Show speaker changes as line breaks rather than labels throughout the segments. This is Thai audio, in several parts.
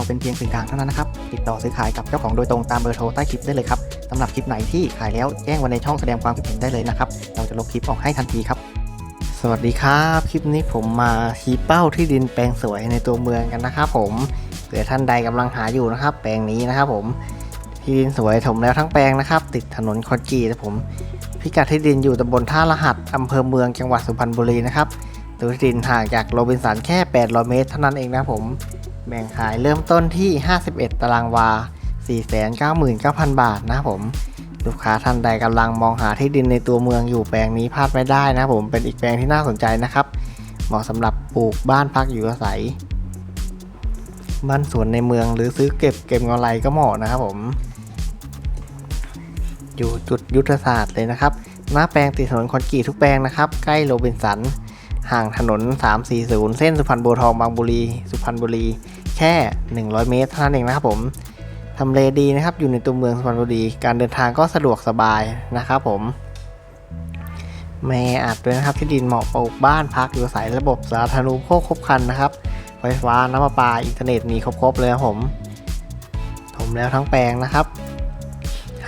เราเป็นเพียงสื่อกลางเท่านั้นนะครับ ติดต่อซื้อขายกับเจ้าของโดยตรงตามเบอร์โทรใต้คลิปได้เลยครับสำหรับคลิปไหนที่ขายแล้วแจ้งไว้ในช่องแสดงความคิดเห็นได้เลยนะครับ เราจะลบคลิปออกให้ทันทีครับ สวัสดีครับ คลิปนี้ผมมาชี้เป้าที่ดินแปลงสวยในตัวเมืองกันนะครับผมเผื่อท่านใดกำลังหาอยู่นะครับ แปลงนี้นะครับ ผมที่ดินสวยถมแล้วทั้งแปลงนะครับ ติดถนนคอนกรีตนะผม พิกัดที่ดินอยู่ตำบลท่ารหัสอำเภอเมืองจังหวัดสุพรรณบุรีนะครับ ตัวที่ดินห่างจากโรบินสันแค่ 800 เมตรเท่านั้นเองนะผม แบ่งขายเริ่มต้นที่ 51 ตารางวา 499,000 บาทนะครับผม ลูกค้าท่านใดกำลังมองหาที่ดินในตัวเมืองอยู่แปลงนี้พลาดไม่ได้นะผม เป็นอีกแปลงที่น่าสนใจนะครับ เหมาะสำหรับปลูกบ้านพักอยู่อาศัย บ้านสวนในเมืองหรือซื้อเก็บเก็บเงาไรก็เหมาะนะครับผม อยู่จุดยุทธศาสตร์เลยนะครับหน้าแปลงติดถนนคอนกรีตทุกแปลงนะครับ ใกล้โรบินสัน ห่างถนน 340 เส้นสุพรรณบัวทองบางบุรี สุพรรณบุรี แค่ 100 เมตรเท่านั้นเองนะครับผมทำเลดีนะครับ อยู่ในตัวเมืองสุพรรณบุรี การเดินทางก็สะดวกสบายนะครับผมไม่อาจด้วยนะครับที่ดินเหมาะปลูกบ้านพักอยู่อาศัยระบบสาธารณูปโภคครบครันนะครับ ไฟฟ้าน้ำประปาอินเทอร์เน็ตมีครบๆเลยครับผมถมแล้วทั้งแปลงนะครับ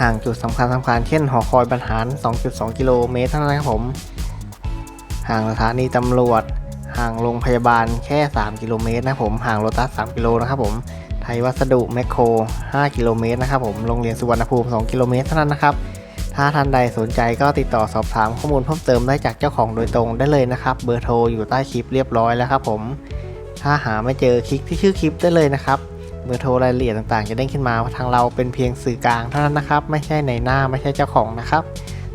ห่างจุดสำคัญสำคัญเช่นหอคอยบรรหาร 2.2 กิโลเมตรเท่านั้นครับผม ห่างสถานีตำรวจ ห่างโรงพยาบาลแค่ 3 กิโลเมตรนะผม ห่างโลตัส 3 กิโลนะครับผม ไทยวัสดุแมคโคร 5 กิโลเมตรนะครับผม โรงเรียนสุวรรณภูมิ 2 กิโลเมตรเท่านั้นนะครับ ถ้าท่านใดสนใจก็ติดต่อสอบถามข้อมูลเพิ่มเติมได้จากเจ้าของโดยตรงได้เลยนะครับ เบอร์โทรอยู่ใต้คลิปเรียบร้อยแล้วครับผม ถ้าหาไม่เจอคลิกที่ชื่อคลิปได้เลยนะครับเบอร์โทรรายละเอียดต่างๆ จะเด้งขึ้นมาทางเราเป็นเพียงสื่อกลางเท่านั้นนะครับ ไม่ใช่ในหน้าไม่ใช่เจ้าของนะครับ